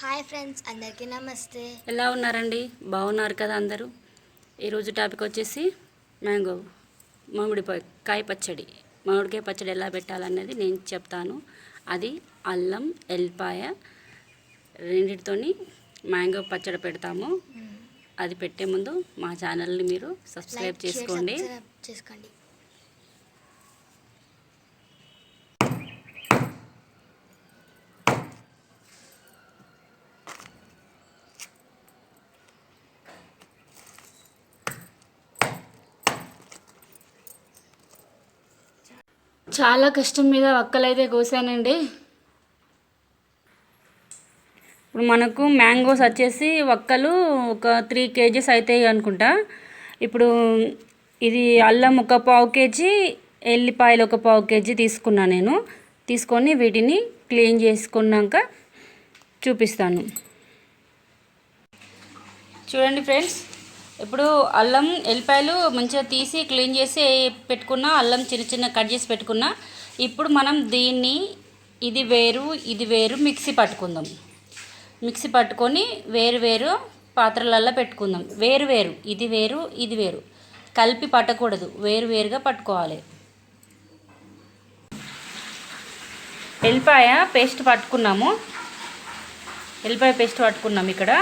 Hi friends అందరికీ నమస్తే. ఎలా ఉన్నారండి? బాగున్నారు కదా అందరూ? ఈరోజు టాపిక్ వచ్చేసి మ్యాంగో మామిడికాయ కాయ పచ్చడి. మామిడికాయ పచ్చడి ఎలా పెట్టాలనేది నేను చెప్తాను. అది అల్లం ఎల్లిపాయ రెండిటితోని మ్యాంగో పచ్చడి పెడతాము. అది పెట్టే ముందు మా ఛానల్ని మీరు సబ్స్క్రైబ్ చేసుకోండి. చేసుకోండి. చాలా కష్టం మీద ఒక్కలైతే కోసానండి. ఇప్పుడు మనకు మ్యాంగోస్ వచ్చేసి ఒక్కలు ఒక త్రీ కేజీస్ అవుతాయి అనుకుంటా. ఇప్పుడు ఇది అల్లం ఒక పావు కేజీ ఎల్లిపాయలు ఒక పావు కేజీ తీసుకున్నా నేను. తీసుకొని వీటిని క్లీన్ చేసుకున్నాక చూపిస్తాను. చూడండి ఫ్రెండ్స్ ఇప్పుడు అల్లం ఎల్లిపాయలు మంచిగా తీసి క్లీన్ చేసి పెట్టుకున్న అల్లం చిన్న చిన్న కట్ చేసి పెట్టుకున్న ఇప్పుడు మనం దీన్ని ఇది వేరు ఇది వేరు మిక్సీ పట్టుకుందాం. మిక్సీ పట్టుకొని వేరు వేరు పాత్రలల్లో పెట్టుకుందాం. వేరు వేరు ఇది వేరు ఇది వేరు. కలిపి పట్టకూడదు వేరు వేరుగా పట్టుకోవాలి. ఎల్లిపాయ పేస్ట్ పట్టుకున్నాము. ఎల్లిపాయ పేస్ట్ పట్టుకున్నాం ఇక్కడ.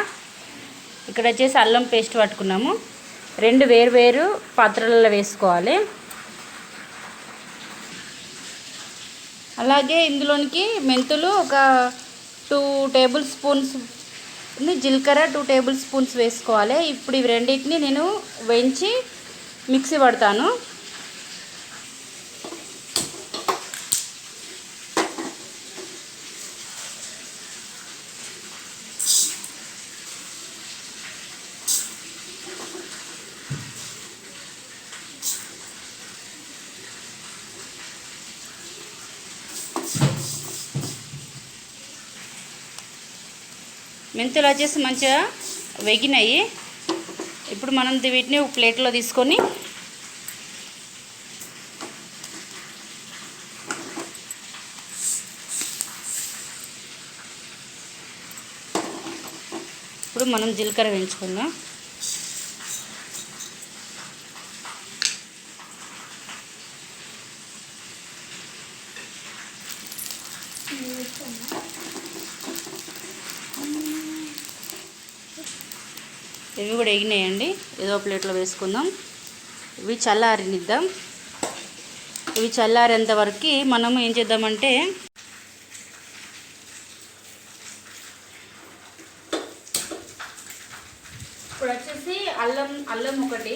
ఇక్కడ వచ్చేసి అల్లం పేస్ట్ పట్టుకున్నాము. రెండు వేరు వేరు పాత్రలలో వేసుకోవాలి. అలాగే ఇందులోనికి మెంతులు ఒక టూ టేబుల్ స్పూన్స్ జీలకర్ర టూ టేబుల్ స్పూన్స్ వేసుకోవాలి. ఇప్పుడు ఇవి రెండింటిని నేను వేయించి మిక్సీ పడతాను. మెంతులు వచ్చేసి మంచిగా వెగినాయి. ఇప్పుడు మనం వీటిని ఒక ప్లేట్లో తీసుకొని ఇప్పుడు మనం జీలకర్ర వేయించుకుందాం. ఇవి కూడా ఎగినాయండి. ఏదో ప్లేట్లో వేసుకుందాం. ఇవి చల్లారినిద్దాం. ఇవి చల్లారేంత వరకు మనం ఏం చేద్దామంటే ఇప్పుడు వచ్చేసి అల్లం అల్లం ఒకటి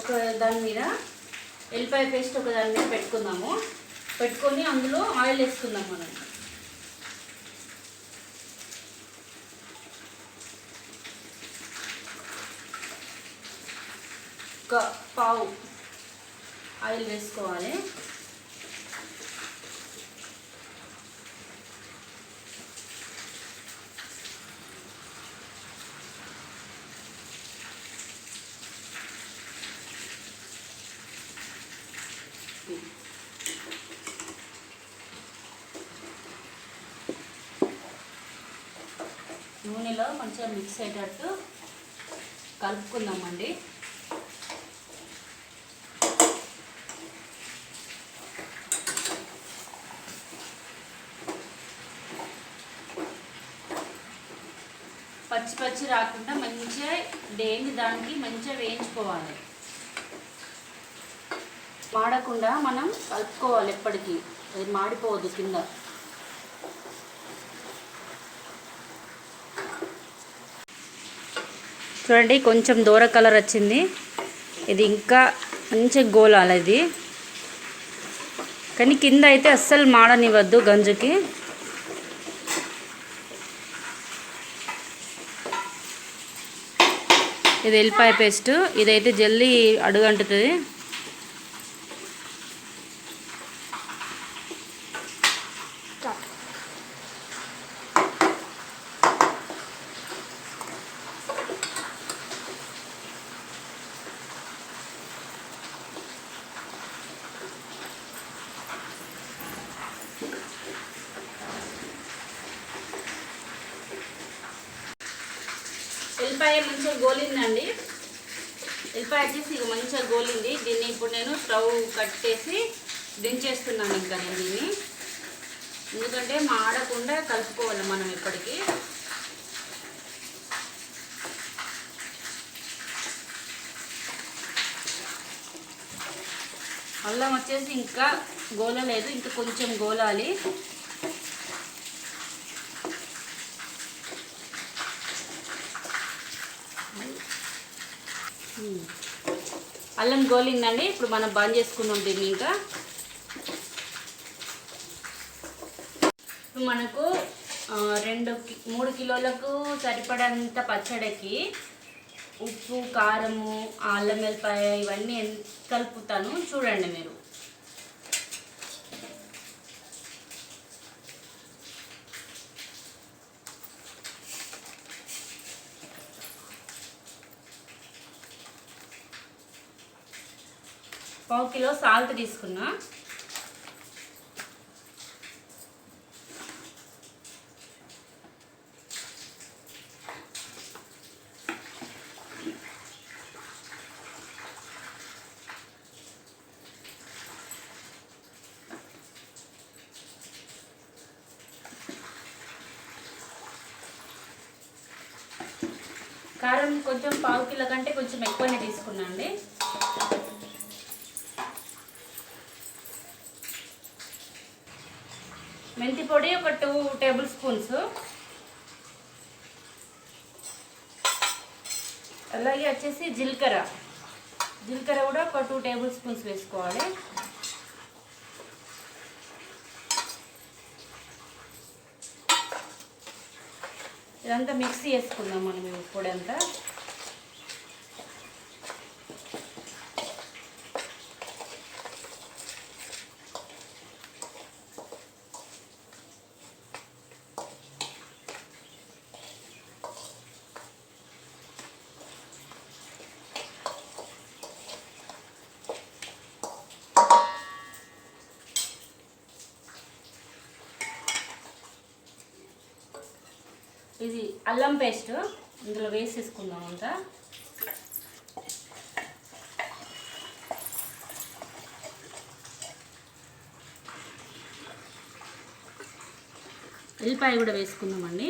ఒక దాని మీద ఎల్లిపాయ పేస్ట్ ఒక దాని మీద పెట్టుకుందాము. పెట్టుకొని అందులో ఆయిల్ వేసుకుందాం మనం. ఒక పావు ఆయిల్ వేసుకోవాలి. నూనెలో మంచిగా మిక్స్ అయ్యేటట్టు కలుపుకుందామండి. పచ్చి రాకుండా మంచిగా దేని దానికి మంచిగా వేయించుకోవాలి. మాడకుండా మనం కలుపుకోవాలి ఎప్పటికీ. అది మాడిపోవద్దు కింద. చూడండి కొంచెం దూర కలర్ వచ్చింది. ఇది ఇంకా మంచి గోలాలి ఇది. కానీ కింద అయితే అస్సలు మాడనివ్వద్దు గంజుకి. ఇది ఎల్లిపాయ పేస్ట్. ఇదైతే జల్దీ అడుగు ఉల్లిపాయ మంచిగా గోలిందండి. ఉల్లిపాయ వచ్చేసి ఇక మంచిగా గోలింది. దీన్ని ఇప్పుడు నేను స్టవ్ కట్టేసి దించేస్తున్నాను ఇంకా నేను దీన్ని. ఎందుకంటే మాడకుండా కలుపుకోవాలి మనం ఇప్పటికి. అల్లం వచ్చేసి ఇంకా గోలలేదు. ఇంకా కొంచెం గోలాలి. అల్లం గోలిందండి. ఇప్పుడు మనం బంద్ చేసుకున్నాం దీన్ని ఇంకా. ఇప్పుడు మనకు రెండు కి- మూడు కిలోలకు సరిపడంత పచ్చడికి ఉప్పు కారము అల్లం వెల్లిపాయ ఇవన్నీ కలుపుతాను చూడండి మీరు. పావు కిలో సాల్ట్ తీసుకున్నా. కారం కొంచెం పావు కిలో కంటే కొంచెం ఎక్కువనే తీసుకున్నా అండి. మెంతి పొడి ఒక టూ టేబుల్ స్పూన్స్. అలాగే వచ్చేసి జీలకర్ర. జీలకర్ర కూడా ఒక టూ టేబుల్ స్పూన్స్ వేసుకోవాలి. ఇదంతా మిక్సీ వేసుకుందాం మనం ఇప్పుడు పొడి అంతా. ఇది అల్లం పేస్ట్ ఇందులో వేసేసుకుందాం అంతా. ఎల్లిపాయ కూడా వేసుకుందామండి.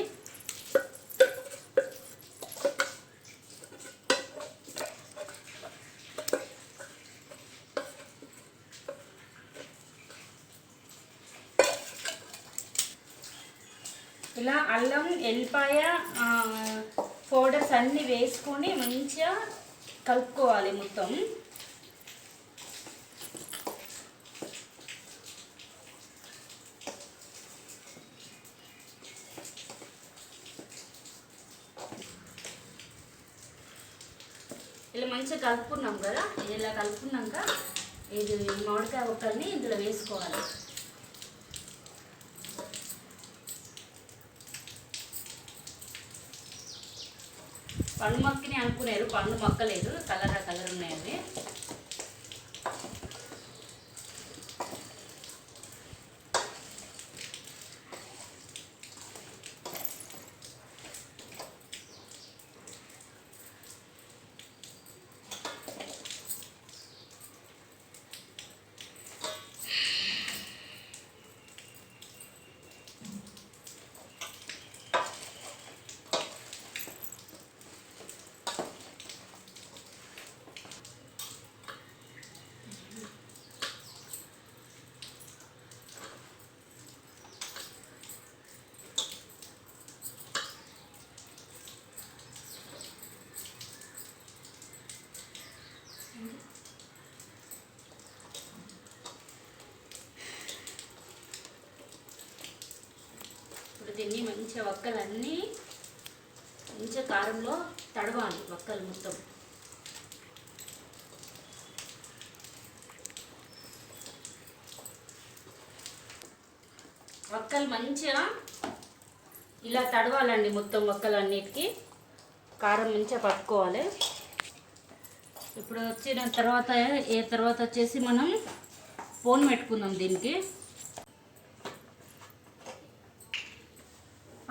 ఇలా అల్లం ఎల్లిపాయ పౌడర్స్ అన్నీ వేసుకొని మంచిగా కలుపుకోవాలి మొత్తం. ఇలా మంచిగా కలుపుకున్నాం కదా ఇలా కలుపుకున్నాక ఇది మామిడికాయ ఒక్కల్ని ఇందులో వేసుకోవాలి. పండు మొక్కని అనుకునేరు పండు మొక్కలేదు. కలర్ కలర్ ఉన్నాయి అవి ఇప్పుడు దీన్ని వక్కలన్నీ మంచిగా కారంలో తడవాలి వక్కలు మొత్తం. వక్కలు మంచిగా ఇలా తడవాలండి మొత్తం వక్కలు అన్నిటికీ కారం మంచిగా పట్టుకోవాలి. ఇప్పుడు వచ్చిన తర్వాత ఏ తర్వాత వచ్చేసి మనం పోన్ పెట్టుకుందాం దీనికి.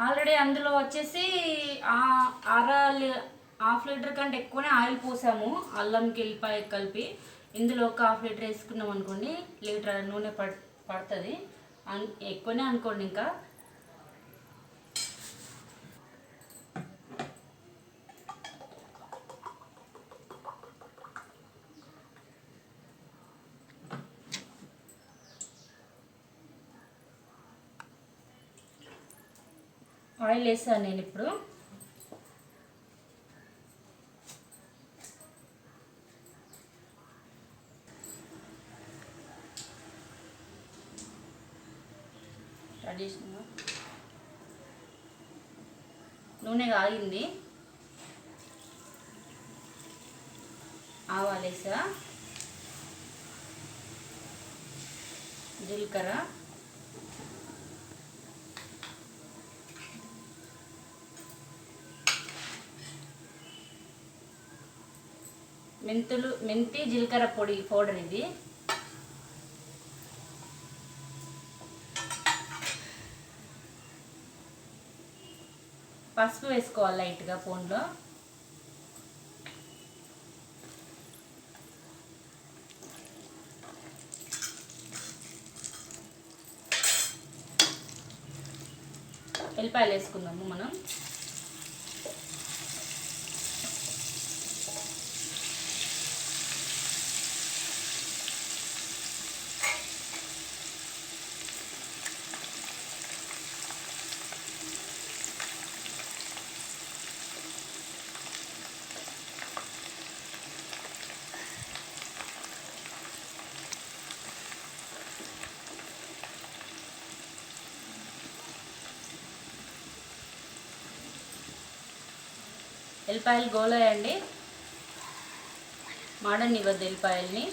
ఆల్రెడీ అందులో వచ్చేసి అర హాఫ్ లీటర్ కంటే ఎక్కువనే ఆయిల్ పోసాము అల్లం గిల్లిపాయ కలిపి. ఇందులో ఒక హాఫ్ లీటర్ వేసుకున్నాం అనుకోండి లీటర్ నూనె పడ్ పడుతుంది. అన్ ఎక్కువనే అనుకోండి ఇంకా. ఆయిల్ వేసాను నేను ఇప్పుడు. ట్రెడిషనల్ నూనె కాగింది. ఆవాలేసా జీలకర్ర. మెంతులు మెంతి జీలకర్ర పొడి పౌడర్ ఇది. పసుపు వేసుకోవాలి లైట్గా ఫోన్లో. ఎల్లిపాయలు వేసుకుందాము మనం. ఎల్లిపాయలు గోలేయండి. మాడనివ్వద్దు ఎల్లిపాయల్ని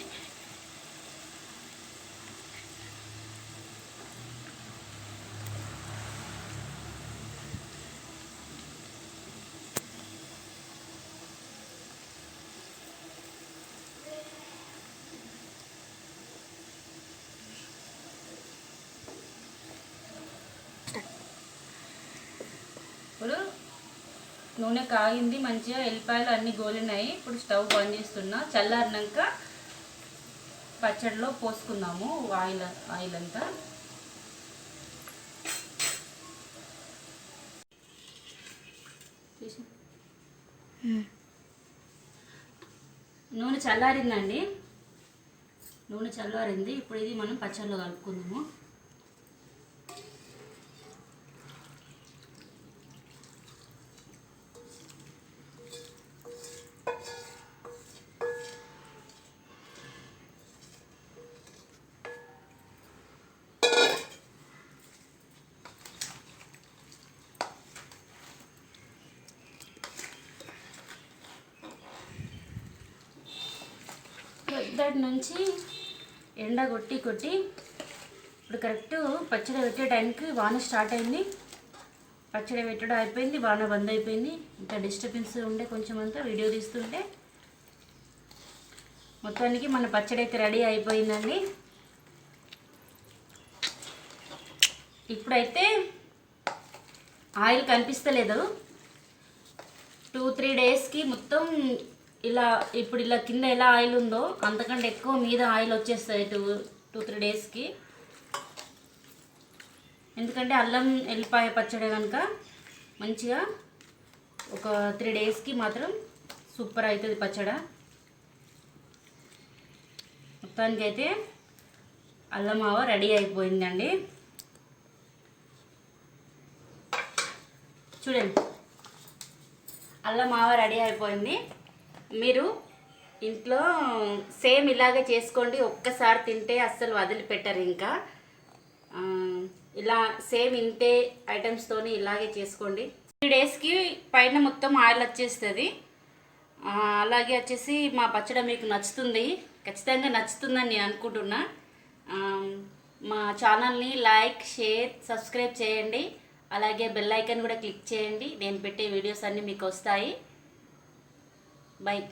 ఇప్పుడు నూనె కాగింది మంచిగా ఎల్లిపాయలు అన్నీ గోలినాయి. ఇప్పుడు స్టవ్ బంద్ చేస్తున్నా. చల్లారినాక పచ్చడిలో పోసుకుందాము ఆయిల్ ఆయిల్ అంతా. నూనె చల్లారిందండి. నూనె చల్లారింది. ఇప్పుడు ఇది మనం పచ్చడిలో కలుపుకుందాము. పొద్దుటి నుంచి ఎండ కొట్టి కొట్టి ఇప్పుడు కరెక్ట్ పచ్చడి పెట్టే టైంకి వాన స్టార్ట్ అయింది. పచ్చడి పెట్టడం అయిపోయింది వాన బంద్ అయిపోయింది. ఇంకా డిస్టర్బెన్స్ ఉండే కొంచెం అంతా వీడియో తీస్తుంటే మొత్తానికి మన పచ్చడి అయితే రెడీ అయిపోయిందండి. ఇప్పుడైతే ఆయిల్ కనిపిస్తలేదు. టూ త్రీ డేస్కి మొత్తం ఇలా ఇప్పుడు ఇలా కింద ఎలా ఆయిల్ ఉందో అంతకంటే ఎక్కువ మీద ఆయిల్ వచ్చేస్తుంది టూ టూ త్రీ డేస్కి. ఎందుకంటే అల్లం ఎల్లిపాయ పచ్చడి కనుక మంచిగా ఒక త్రీ డేస్కి మాత్రం సూపర్ అవుతుంది పచ్చడ. మొత్తానికైతే అల్లం ఆవ రెడీ అయిపోయిందండి. చూడండి. అల్లం ఆవ రెడీ అయిపోయింది. మీరు ఇంట్లో సేమ్ ఇలాగే చేసుకోండి ఒక్కసారి తింటే అస్సలు వదిలిపెట్టరు ఇంకా. ఇలా సేమ్ ఇంతే ఐటమ్స్తోని ఇలాగే చేసుకోండి. త్రీ డేస్కి పైన మొత్తం ఆయిల్ వచ్చేస్తుంది. అలాగే వచ్చేసి మా పచ్చడి మీకు నచ్చుతుంది ఖచ్చితంగా నచ్చుతుందని నేను అనుకుంటున్నా మా ఛానల్ని లైక్ షేర్ సబ్స్క్రైబ్ చేయండి. అలాగే బెల్ ఐకన్ కూడా క్లిక్ చేయండి. నేను పెట్టే వీడియోస్ అన్నీ మీకు వస్తాయి. like